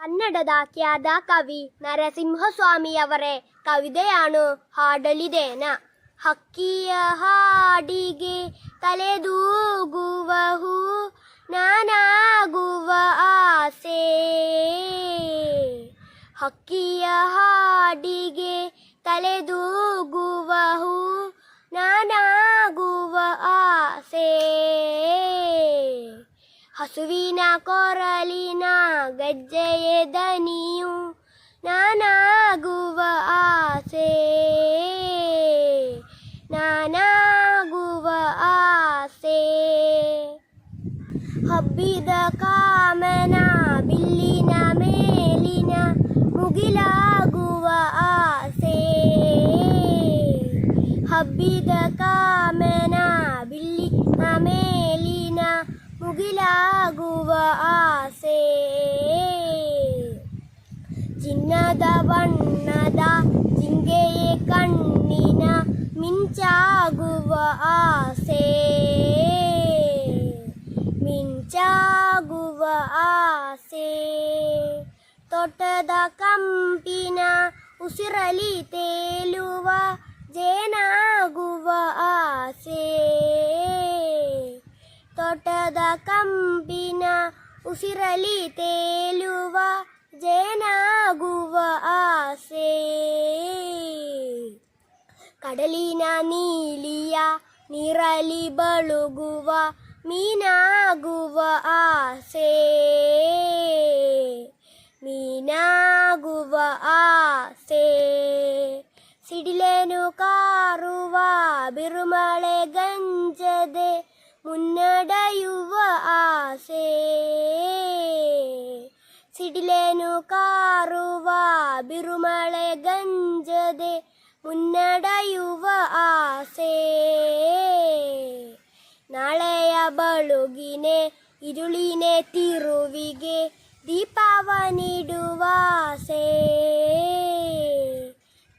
ಕನ್ನಡದ ಖ್ಯಾತ ಕವಿ ನರಸಿಂಹಸ್ವಾಮಿಯವರೇ ಕವಿತೆಯಾಣು ಹಾಡಲಿದೇನ. ಹಕ್ಕಿಯ ಹಾಡಿಗೆ ತಲೆದೂಗುವಹು ನಾನಾಗುವ ಆಸೆ. ಹಕ್ಕಿಯ ಹಾಡಿಗೆ ತಲೆದೂಗುವ ಹಸುವಿನ ಕೊರಲಿನ ಗಜ್ಜೆಯ ದನಿಯು ನಾನಾಗುವ ಆಸೆ ನಾನಾಗುವ ಆಸೆ ಹಬ್ಬಿದ ಕಾಮನ ಬಿಲ್ಲಿನ ಮೇಲಿನ ಮುಗಿಲಾಗುವ ಆಸೆ ಹಬ್ಬಿದ ಕಾಮನ ಬಿಲ್ಲಿನ ಮೇಲಿನ ആകുവ ആസേ. ചിന്നത വണ്ണത ജിങ്കയെ കണ്ണിന മിഞ്ചാകുവ ആസേ. മിഞ്ചാകുവ ആസേ. തൊട്ടത കമ്പിന ഉസിറലി തേലുവ ജേ ತೋಟದ ಕಂಪಿನ ಉಸಿರಲಿ ತೇಲುವ ಜೇನಾಗುವ ಆಸೆ ಕಡಲಿನ ನೀಲಿಯ ನೀರಲಿ ಬಳುಗುವ ಮೀನಾಗುವ ಆಸೆ ಮೀನಾಗುವ ಆಸೆ ಸಿಡಿಲೇನು ಕಾರುವ ಬಿರುಮಳೆ ಗಂಜದೆ ಮುನ್ನಡೆಯುವ ಆಸೆ. ಸಿಡಿಲೇನು ಕಾರುವ ಬಿರುಮಳೆ ಗಂಜದೆ ಮುನ್ನಡೆಯುವ ಆಸೆ. ನಾಳೆಯ ಬಳುಗಿನೆ ಇರುಳಿನೆ ತಿರುವಿಗೆ ದೀಪಾವ ನೀಡುವ ಆಸೆ.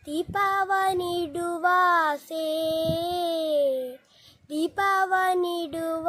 ದೀಪಾವ ನೀಡುವ ಆಸೆ. ದೀಪವ ನೀಡುವ